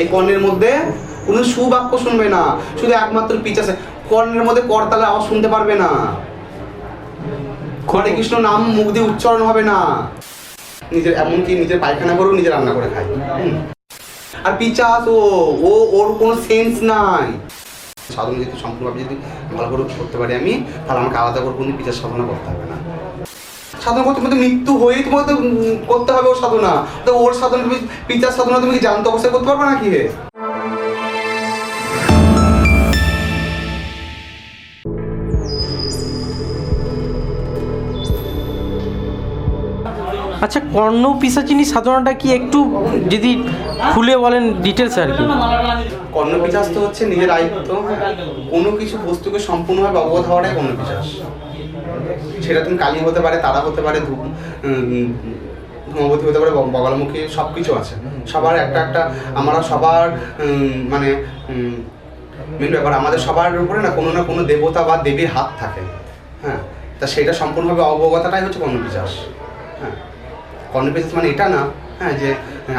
এই কর্ণের মধ্যে কোনো সুবাক্য শুনবে না, শুধু একমাত্র পিচ আছে। কর্ণের মধ্যে করতালে আওয়াজ শুনতে পারবে না। হরে কৃষ্ণ নাম মুখ দিয়ে উচ্চারণ হবে না। নিজের এমনকি নিজের পায়খানা করেও নিজে রান্না করে খায়। আর পিচাস ও ও, ওর কোনো সেন্স নাই। সাধন যদি সম্পূর্ণভাবে যদি ভালো করে করতে পারি আমি, তাহলে আমাকে আলাদা করে কোনো পিচার সাধনা করতে হবে না। সাধনা করতে তোমাদের মৃত্যু হয়েই তোমাকে তো করতে হবে ওর সাধনা। তো ওর সাধনা তুমি পিচার সাধনা তুমি কি জানতে অবস্থায় করতে পারবে নাকি? আচ্ছা কর্ণ পিসাচিনী সাধনাটা কি একটু যদি খুলে বলেন ডিটেলস আর কি? কর্ণপিচাস তো হচ্ছে নিজের আয়ত্ত। কোনো কিছু বস্তুকে সম্পূর্ণভাবে অবগত হওয়াটাই কর্ণপিচাস সেটা তুমি কালী হতে পারে তারা হতে পারে উম, হতে পারে বগলামুখী সব কিছু আছে। সবার একটা একটা আমরা সবার মানে মেন ব্যাপার আমাদের সবার উপরে না কোনো না কোনো দেবতা বা দেবীর হাত থাকে। হ্যাঁ তা সেটা সম্পূর্ণভাবে অবগতটাই হচ্ছে কর্ণপিচাস। হ্যাঁ কর্ণপিচাস মানে এটা না হ্যাঁ যে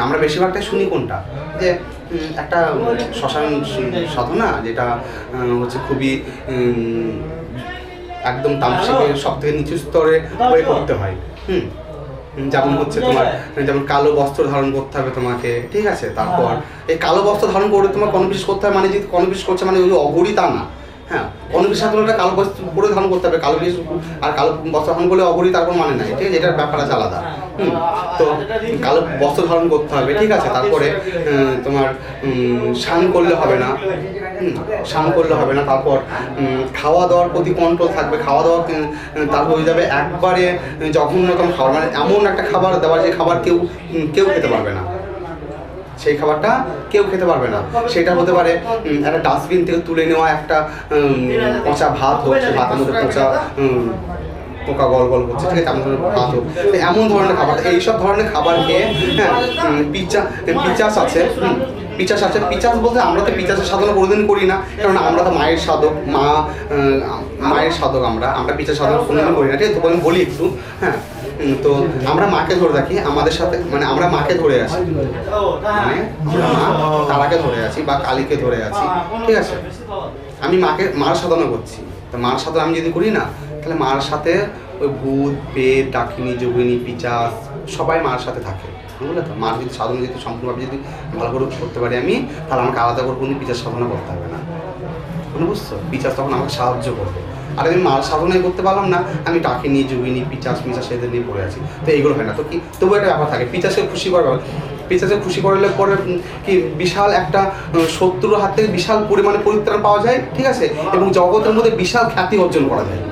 আমরা বেশিরভাগটাই শুনি কোনটা? যে একটা শ্মশান সাধনা যেটা হচ্ছে খুবই একদম তামসিকের সব থেকে নিচু স্তরে হয়ে করতে হয়। হুম। যেমন হচ্ছে তোমার যেমন কালো বস্ত্র ধারণ করতে হবে তোমাকে ঠিক আছে? তারপর এই কালো বস্ত্র ধারণ করে তোমার কনফিস করতে হবে মানে যে কনফিস করছে মানে ওই অগরি তা না। হ্যাঁ কনফিস সাধারণত কালো বস্ত্র পরে ধারণ করতে হবে কালো বিষ আর কালো বস্ত্র ধারণ করলে অগরি তার কোনো মানে নাই ঠিক আছে? এটার ব্যাপার আছে আলাদা। হুম তো কালো বস্ত্র ধারণ করতে হবে ঠিক আছে? তারপরে তোমার উম, স্নান করলে হবে না। স্নান করলে হবে না, তারপর খাওয়া দাওয়ার প্রতি কন্ট্রোল থাকবে। খাওয়া দাওয়া তার হয়ে যাবে একবারে যখন রকম খাওয়া মানে এমন একটা খাবার দেওয়া, যে খাবার কেউ কেউ খেতে পারবে না। সেই খাবারটা কেউ খেতে পারবে না। সেটা হতে পারে একটা ডাস্টবিন থেকে তুলে নেওয়া, একটা পচা ভাত হচ্ছে ভাতের মধ্যে পচা পোকা গল গল করছে, ঠিক আছে ধরনের ভাত তো এমন ধরনের খাবার, এইসব ধরনের খাবার খেয়ে হ্যাঁ পিচা পিচাস আছে পিচাস আছে। পিচাস বলতে আমরা তো পিচাসের সাধনা কোনোদিন করি না, কারণ আমরা তো মায়ের সাধক, মা মায়ের সাধক আমরা আমরা পিচার সাধনা কোনোদিন করি না, ঠিক আছে বলি একটু হ্যাঁ তো আমরা মাকে ধরে রাখি, আমাদের সাথে মানে আমরা মাকে ধরে আছি মানে মা তারাকে ধরে আছি বা কালীকে ধরে আছি ঠিক আছে। আমি মাকে, মার সাধনা করছি। তো মার সাধনা আমি যদি করি না তাহলে মার সাথে ওই ভূত, পেট, ডাকিনী, যোগিনী, পিচাস সবাই মার সাথে থাকে। বুঝলে তো মার যদি সাধনা যদি সম্পূর্ণভাবে যদি ভালো করে করতে পারি আমি, তাহলে আমাকে আলাদা করে কোনো পিচার সাধনা করতে হবে না। কোনো বুঝছ? পিচাস তখন আমাকে সাহায্য করবে। আর আমি মার সাধনাই করতে পারলাম না, আমি ডাকিনি, যোগিনি, পিচাস, মিচাস এদের নিয়ে পড়ে আছি। তো এইগুলো হয় না। তো কি, তবু একটা ব্যাপার থাকে পিচাসকে খুশি করবে পিচাসকে খুশি করলে পরে কি বিশাল একটা শত্রুর হাত থেকে বিশাল পরিমাণে পরিত্রাণ পাওয়া যায়, ঠিক আছে? এবং জগতের মধ্যে বিশাল খ্যাতি অর্জন করা যায়।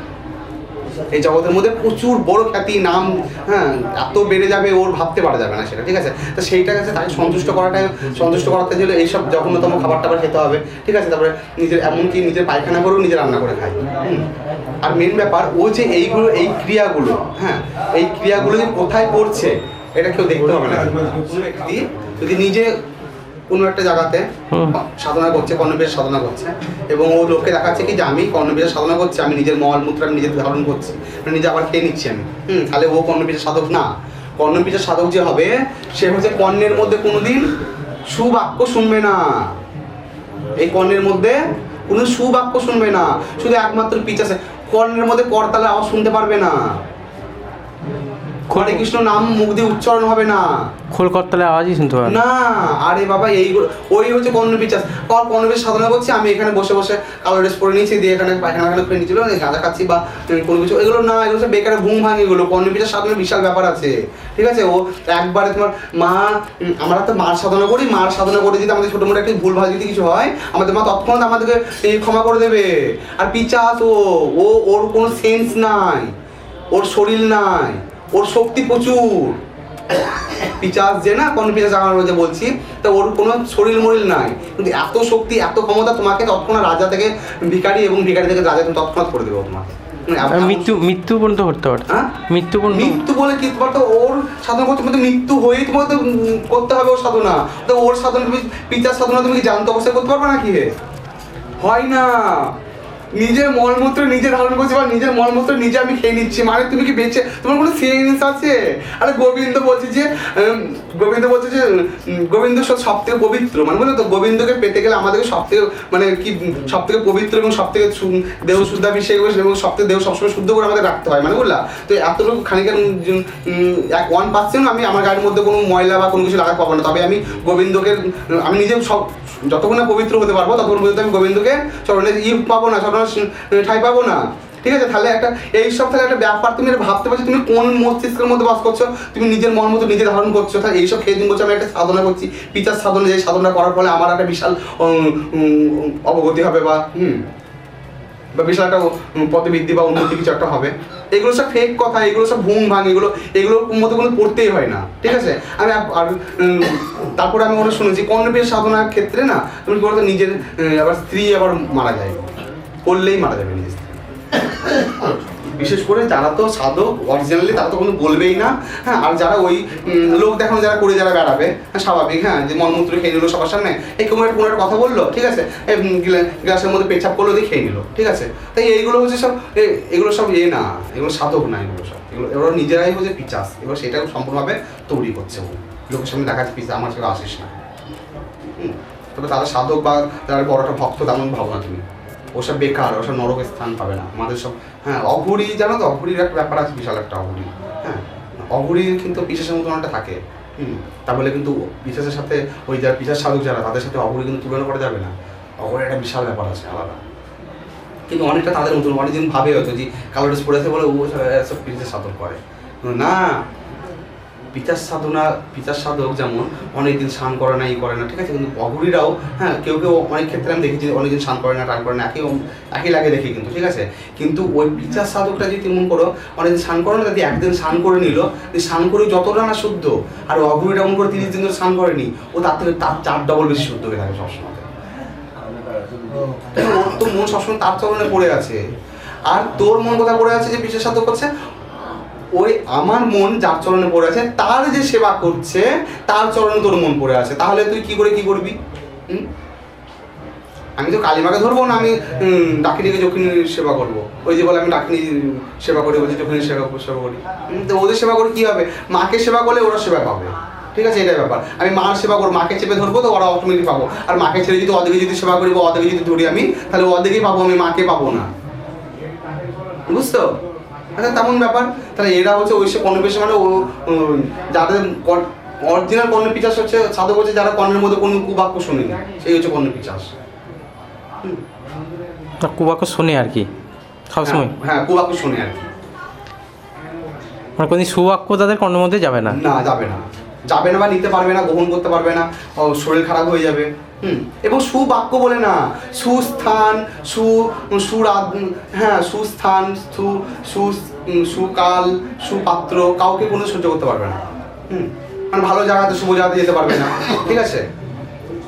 এই জগতের মধ্যে প্রচুর বড় খ্যাতি, নাম হ্যাঁ এত বেড়ে যাবে, ওর ভাবতে পারা যাবে না সেটা, ঠিক আছে? তো সেইটা কাছে তাকে সন্তুষ্ট করাটাই, সন্তুষ্ট করাতে গেলে এইসব জঘন্যতম খাবার টাবার খেতে হবে, ঠিক আছে? তারপরে নিজের, এমনকি নিজের পায়খানা করেও নিজে রান্না করে খায়। আর মেন ব্যাপার, ও যে এইগুলো, এই ক্রিয়াগুলো হ্যাঁ এই ক্রিয়াগুলো যে কোথায় করছে এটা কেউ দেখতে হবে না। যদি নিজে কোনো একটা জায়গাতে সাধনা করছে কর্ণবেশ সাধনা করছে। এবং ও লোককে দেখাচ্ছে কি যে আমি কর্ণবেশ সাধনা করছি আমি নিজের মল মূত্র আমি নিজে ধারণ করছি। মানে নিজে আবার খেয়ে নিচ্ছি আমি। হুম তাহলে ও কর্ণবীজের সাধক না। কর্ণবীজের সাধক যে হবে সে হচ্ছে কর্ণের মধ্যে কোনোদিন সুবাক্য শুনবে না। এই কর্ণের মধ্যে কোনো সুবাক্য শুনবে না। শুধু একমাত্র পিচ আছে। কর্ণের মধ্যে করতালে আওয়াজ শুনতে পারবে না। হরে কৃষ্ণ নাম মুখ দিয়ে উচ্চারণ হবে না। খোল করতলে আওয়াজই শুনতে পাবেন না। আরে বাবা এইগুলো ওই হচ্ছে কর্ণবিচাস কর কর্ণবিচ সাধনা করছি আমি এখানে বসে বসে কালো ড্রেস পরে নিয়েছি দিয়ে এখানে পায়খানা খানা করে নিচ্ছিল গাঁজা খাচ্ছি বা কোনো কিছু এগুলো না এগুলো সব বেকার ঘুম ভাঙে এগুলো। কর্ণবিচাস সাধনার বিশাল ব্যাপার আছে। ঠিক আছে? ও একবারে তোমার মা আমরা তো মার সাধনা করি মার সাধনা করে যদি আমাদের ছোটো মোটো একটা ভুল ভালো যদি কিছু হয় আমাদের মা তৎক্ষণাৎ আমাদেরকে ক্ষমা করে দেবে। আর পিচাস ও ও ওর কোনো সেন্স নাই ওর শরীর নাই। ওর শক্তি প্রচুর। পিচাস যে না কোন পিচাস আমার মধ্যে বলছি তা ওর কোনো শরীর মরিল নাই। কিন্তু এত শক্তি এত ক্ষমতা তোমাকে তৎক্ষণাৎ রাজা থেকে ভিখারি এবং ভিখারি থেকে রাজা তুমি তৎক্ষণাৎ করে দেবো তোমাকে। মানে মৃত্যু মৃত্যু পর্যন্ত করতে পারে। হ্যাঁ? মৃত্যু পর্যন্ত মৃত্যু বলে কি তোমার তো ওর সাধনা করতে তোমার মৃত্যু হয়েই তোমার তো করতে হবে ওর সাধনা। তো ওর সাধনা তুমি পিতার সাধনা তুমি কি জানতে অবস্থায় করতে পারবে নাকি হয় না। নিজের মলমূত্র নিজে ধারণ করছি বা নিজের মলমূত্র নিজে আমি খেয়ে নিচ্ছি। মানে তুমি কি বেঁচে তোমার কোনো সেন্স আছে? আরে গোবিন্দ বলছে যে গোবিন্দ বলছে যে গোবিন্দ সব থেকে পবিত্র। মানে বলে তো, গোবিন্দকে পেতে গেলে আমাদেরকে সব থেকে মানে কি সব থেকে পবিত্র এবং সব থেকে দেহ শুদ্ধাভিষেক এবং সব থেকে দেহ সবসময় শুদ্ধ করে আমাদের রাখতে হয়। মানে বুঝলা? তো এতটুকু খানিকের এক ওয়ান পার্সেন্ট আমি আমার গাড়ির মধ্যে কোনো ময়লা বা কোনো কিছু লাগাতে পাবো না। তবে আমি গোবিন্দকে আমি নিজে সব, যতক্ষণ না পবিত্র হতে পারব, ততক্ষণ পর্যন্ত আমি গোবিন্দকে চরণে ই পাবো না, চরণে ঠাই পাবো না। ঠিক আছে? তাহলে একটা, এই সব তাহলে একটা ব্যাপার তুমি ভাবতে পারছ, তুমি কোন মস্তিষ্কের মধ্যে বাস করছ? তুমি নিজের মন মতো নিজে ধারণ করছ। তাহলে এইসব খেয়ে দিন বলছো, আমি একটা সাধনা করছি। পিচার সাধনা, যে সাধনা করার ফলে আমার একটা বিশাল অবগতি হবে বা, হুম, বা বিশাল একটা পদবৃদ্ধি বা উন্নতি কিছু একটা হবে। এগুলো সব ফেক কথা, এগুলো সব ভুং ভাঙ, এগুলো, এগুলোর মধ্যে কোনো পড়তেই হয় না। ঠিক আছে? আমি আর তারপরে আমি ওটা শুনেছি কর্ণবীর সাধনার ক্ষেত্রে না, তুমি কি বলতো, নিজের আবার স্ত্রী আবার মারা যায়। করলেই মারা যাবে নিজের বিশেষ করে যারা তো সাধক অরিজিনালি তারা তো কোনো বলবেই না। হ্যাঁ আর যারা ওই লোক দেখানো যারা করে যারা বেড়াবে হ্যাঁ, স্বাভাবিক হ্যাঁ যে মলমূত্র খেয়ে নিল সবার সামনে। এই কোনো একটা কোনো একটা কথা বলল ঠিক আছে? গ্লাসের মধ্যে পেছাপ করল দিয়ে খেয়ে নিল ঠিক আছে? তাই এইগুলো হচ্ছে সব এগুলো সব এ না এগুলো সাধক না এগুলো সব। এগুলো এগুলো নিজেরাই হচ্ছে পিচাস। এবার সেটা সম্পূর্ণভাবে তৈরি করছে ও। লোকের সামনে দেখাচ্ছে পিচা আমার সেটা আসিস না। তবে তারা সাধক বা তারা বড় একটা ভক্ত তেমন ভাবনা তুমি। ওসব বেকার, ওসব নরক স্থান পাবে না। আমাদের সব হ্যাঁ অঘুরি, জানো তো, অঘুরির একটা ব্যাপার আছে, বিশাল একটা অঘুরি হ্যাঁ? অঘুরি কিন্তু পিসাসের মতো অনেকটা থাকে, হুম? তা বলে কিন্তু পিসাসের সাথে ওই যারা পিসাস সাধক যারা, তাদের সাথে অঘুরি কিন্তু তুলনা করা যাবে না। অঘুরের একটা বিশাল ব্যাপার আছে, আলাদা। কিন্তু অনেকটা তাদের মতন অনেকদিন ভাবে হয়তো যে, কালো ড্রেস পরেছে বলে ও সব পিসাসের সাধক করে। না পিতার সাধনা, পিতার সাধক যেমন, অনেকদিন স্নান করে না, ই করে না, ঠিক আছে? কিন্তু অঘুরিরাও হ্যাঁ কেউ কেউ অনেক ক্ষেত্রে আমি দেখেছি অনেকদিন স্নান করে না, টান করে না, একই একই লাগে দেখি কিন্তু, ঠিক আছে? কিন্তু ওই পিতার সাধকটা যদি তেমন করো, অনেকদিন স্নান করো না, যদি একদিন স্নান করে নিল স্নান করে যতটা না শুদ্ধ, আর অঘুরিটা এমন করে তিরিশ দিন ধরে স্নান করেনি, ও তার থেকে তার চার ডবল বেশি শুদ্ধ হয়ে থাকে সবসময়। তো মন সবসময় তার চরণে পড়ে আছে। আর তোর মন কোথায় পড়ে আছে যে বিশেষ সাধক করছে ওই আমার মন যার চরণে পড়ে আছে, তার যে সেবা করছে, তার চরণে তোর মন পড়ে আছে। তাহলে তুই কি করে কি করবি? আমি তো কালিমাকে ধরবো না, আমি ডাকিনীকে যখন সেবা করব। ওই যে বলে আমি ডাকিনী সেবা করি, বলছি যখন সেবা সেবা করি। তো ওদের সেবা করে কি হবে? মাকে সেবা করলে ওরা সেবা পাবে। ঠিক আছে, এটাই ব্যাপার। আমি মার সেবা করব, মাকে চেপে ধরবো, তো ওরা অটোমেটিক পাবো। আর মাকে ছেড়ে যদি অর্ধেকে যদি সেবা করি বা অর্ধেকে যদি ধরি আমি, তাহলে অর্ধেকেই পাবো, আমি মাকে পাবো না। বুঝছ আচ্ছা তেমন ব্যাপার। তাহলে এরা হচ্ছে ওই সব কর্ণপিচাস মানে ও যাদের অরিজিনাল কর্ণপিচাস হচ্ছে সাধক হচ্ছে যারা কর্ণের মধ্যে কোনো কুবাক্য শুনেনি। সেই হচ্ছে কর্ণপিচাস। তা কুবাক্য শোনে আর কি সবসময়? হ্যাঁ, হ্যাঁ কুবাক্য শুনে আর কি। মানে কোনো সুবাক্য তাদের কর্ণের মধ্যে যাবে না? না যাবে না। যাবে না বা নিতে পারবে না গ্রহণ করতে পারবে না শরীর খারাপ হয়ে যাবে। হুম এবং সুবাক্য বলে না সুস্থান সু সুরাগ হ্যাঁ সুস্থান সু সু সুকাল সুপাত্র কাউকে কোনো সহ্য করতে পারবে না। হুম মানে ভালো জায়গাতে শুভ জায়গাতে যেতে পারবে না। ঠিক আছে?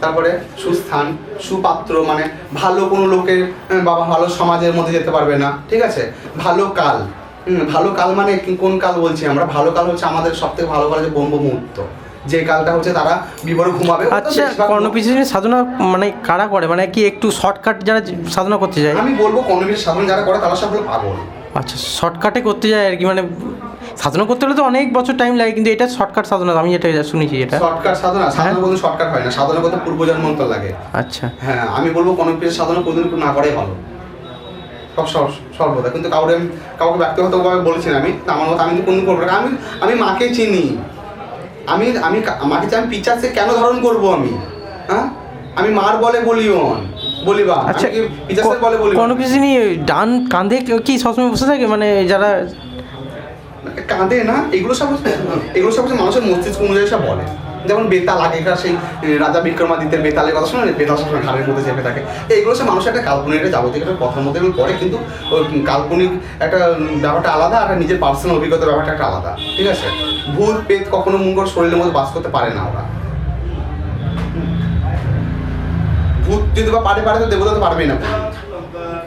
তারপরে সুস্থান সুপাত্র মানে ভালো কোনো লোকের আহ, বা ভালো সমাজের মধ্যে যেতে পারবে না। ঠিক আছে? ভালো কাল। ভালো কাল মানে কোন কাল বলছি আমরা? ভালো কাল হচ্ছে আমাদের সব থেকে ভালো কাল হচ্ছে ব্রহ্ম মুহূর্ত যে কালটা হচ্ছে তারা বিবরে ঘুমাবে। আচ্ছা বেশিরভাগ সাধনা মানে কারা করে? মানে কি একটু শর্টকাট যারা সাধনা করতে যায়? আমি বলব কর্ণবীর সাধন যারা করে তারা সব হলো পাগল। আচ্ছা শর্টকাটে করতে যায় আর কি মানে সাধনা করতে হলে তো অনেক বছর টাইম লাগে কিন্তু এটা শর্টকাট সাধনা আমি এটা শুনেছি এটা। শর্টকাট সাধনা? সাধনা কোনো শর্টকাট হয় না সাধনা করতে পূর্বজন্মন্তর লাগে। আচ্ছা। হ্যাঁ আমি বলব কোনো পিসের সাধনা কোনোদিন না করাই ভালো। সব সর্বদা। কিন্তু কাউকে আমি কাউকে ব্যক্তিগতভাবে বলেছি না আমি। আমার মতো আমি কোনদিন করব না। আমি আমি মাকে চিনি। আমি আমি মাকে আমি পিচাসে কেন ধারণ করব আমি? হ্যাঁ আমি মার বলে বলিওন বলিবা? আচ্ছা পিচাসের বলে বলি কর্ণপিচাসিনী ডান কাঁধে কি সবসময় বসে থাকে? মানে যারা কাঁদে না এগুলো সব এগুলো সব মানুষের মস্তিষ্ক অনুযায়ী সব বলে। যেমন বেতাল আগেকার সেই রাজা বিক্রমাদিত্যের বেতালের কথা শোনেন বেতাল সবসময় ঘাড়ের মধ্যে চেপে থাকে। এইগুলো সব মানুষের একটা কাল্পনিক একটা যাবতীয় একটা কথার মধ্যে পড়ে, কিন্তু কাল্পনিক একটা ব্যাপারটা আলাদা আর নিজের পার্সোনাল অভিজ্ঞতা ব্যাপারটা একটা আলাদা। ঠিক আছে? ভূত পেত কখনো করে শরীরের মধ্যে বাস করতে পারে না ওরা। ভূত যদি বা পারে পারে তো দেবতা তো পারবেই না।